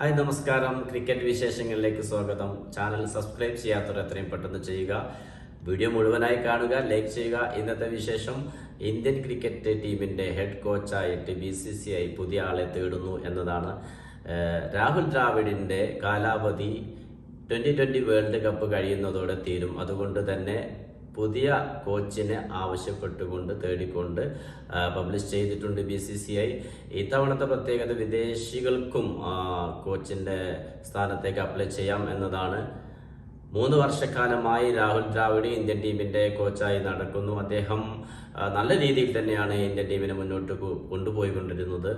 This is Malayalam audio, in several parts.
ഹായ് നമസ്കാരം. ക്രിക്കറ്റ് വിശേഷങ്ങളിലേക്ക് സ്വാഗതം. ചാനൽ സബ്സ്ക്രൈബ് ചെയ്യാത്തവർ എത്രയും പെട്ടെന്ന് ചെയ്യുക. വീഡിയോ മുഴുവനായി കാണുക ലൈക്ക് ചെയ്യുക. ഇന്നത്തെ വിശേഷം ഇന്ത്യൻ ക്രിക്കറ്റ് ടീമിന്റെ ഹെഡ് കോച്ചായിട്ട് ബി സി സി ഐ പുതിയ ആളെ തേടുന്നു എന്നതാണ്. രാഹുൽ ദ്രാവിഡിന്റെ കാലാവധി ട്വന്റി ട്വന്റി വേൾഡ് കപ്പ് കഴിയുന്നതോടെ തീരും. അതുകൊണ്ട് തന്നെ പുതിയ കോച്ചിനെ ആവശ്യപ്പെട്ടുകൊണ്ട് തേടിക്കൊണ്ട് പബ്ലിഷ് ചെയ്തിട്ടുണ്ട് ബി സി സി ഐ ഇത്തവണത്തെ പ്രത്യേകത വിദേശികൾക്കും കോച്ചിന്റെ സ്ഥാനത്തേക്ക് അപ്ലൈ ചെയ്യാം എന്നതാണ്. മൂന്ന് വർഷക്കാലമായി രാഹുൽ ദ്രാവിഡ് ഇന്ത്യൻ ടീമിന്റെ കോച്ചായി നടക്കുന്നു. അദ്ദേഹം നല്ല രീതിയിൽ തന്നെയാണ് ഇന്ത്യൻ ടീമിനെ മുന്നോട്ട് കൊണ്ടുപോയിക്കൊണ്ടിരുന്നത്.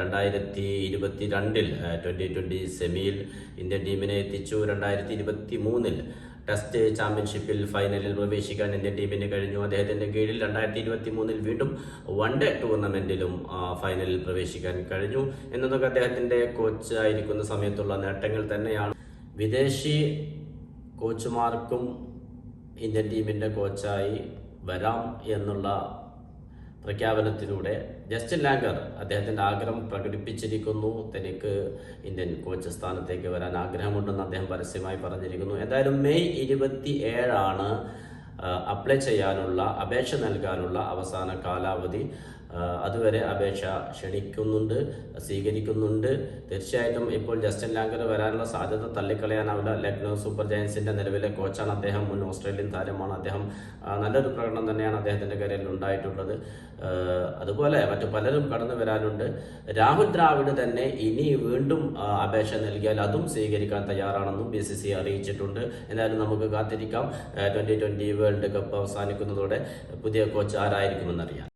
രണ്ടായിരത്തി ഇരുപത്തി രണ്ടിൽ ട്വന്റി ട്വന്റി സെമിയിൽ ഇന്ത്യൻ ടീമിനെ എത്തിച്ചു. രണ്ടായിരത്തി ഇരുപത്തി മൂന്നിൽ ടെസ്റ്റ് ചാമ്പ്യൻഷിപ്പിൽ ഫൈനലിൽ പ്രവേശിക്കാൻ ഇന്ത്യൻ ടീമിന് കഴിഞ്ഞു. അദ്ദേഹത്തിന്റെ കീഴിൽ രണ്ടായിരത്തി ഇരുപത്തി മൂന്നിൽ വീണ്ടും വൺ ഡേ ടൂർണമെന്റിലും ഫൈനലിൽ പ്രവേശിക്കാൻ കഴിഞ്ഞു. എന്നതൊക്കെ അദ്ദേഹത്തിന്റെ കോച്ച് ആയിരിക്കുന്ന സമയത്തുള്ള നേട്ടങ്ങൾ തന്നെയാണ്. വിദേശി കോച്ചുമാർക്കും ഇന്ത്യൻ ടീമിന്റെ കോച്ചായി വരാം എന്നുള്ള പ്രഖ്യാപനത്തിലൂടെ ജസ്റ്റിൻ ലാംഗർ അദ്ദേഹത്തിന്റെ ആഗ്രഹം പ്രകടിപ്പിച്ചിരിക്കുന്നു. തനിക്ക് ഇന്ത്യൻ കോച്ച് സ്ഥാനത്തേക്ക് വരാൻ ആഗ്രഹമുണ്ടെന്ന് അദ്ദേഹം പരസ്യമായി പറഞ്ഞിരിക്കുന്നു. എന്തായാലും മെയ് ഇരുപത്തി ഏഴാണ് അപ്ലൈ ചെയ്യാനുള്ള അപേക്ഷ നൽകാനുള്ള അവസാന കാലാവധി. അതുവരെ അപേക്ഷ ക്ഷണിക്കുന്നുണ്ട് സ്വീകരിക്കുന്നുണ്ട്. തീർച്ചയായിട്ടും ഇപ്പോൾ ജസ്റ്റിൻ ലാങ്കർ വരാനുള്ള സാധ്യത തള്ളിക്കളയാനാവില്ല ലക്നൗ സൂപ്പർ ജയൻസിന്റെ നിലവിലെ കോച്ചാണ് അദ്ദേഹം. മുൻ ഓസ്ട്രേലിയൻ താരമാണ് അദ്ദേഹം. നല്ലൊരു പ്രകടനം തന്നെയാണ് അദ്ദേഹത്തിന്റെ കരിയറിൽ ഉണ്ടായിട്ടുള്ളത്. അതുപോലെ മറ്റു പലരും കടന്നു വരാനുണ്ട്. രാഹുൽ ദ്രാവിഡ് തന്നെ ഇനി വീണ്ടും അപേക്ഷ നൽകിയാൽ അതും സ്വീകരിക്കാൻ തയ്യാറാണെന്നും ബി സി സി അറിയിച്ചിട്ടുണ്ട്. എന്തായാലും നമുക്ക് കാത്തിരിക്കാം. ട്വന്റി ട്വന്റി വേൾഡ് കപ്പ് അവസാനിക്കുന്നതോടെ പുതിയ കോച്ച് ആരായിരിക്കുമെന്നറിയാം.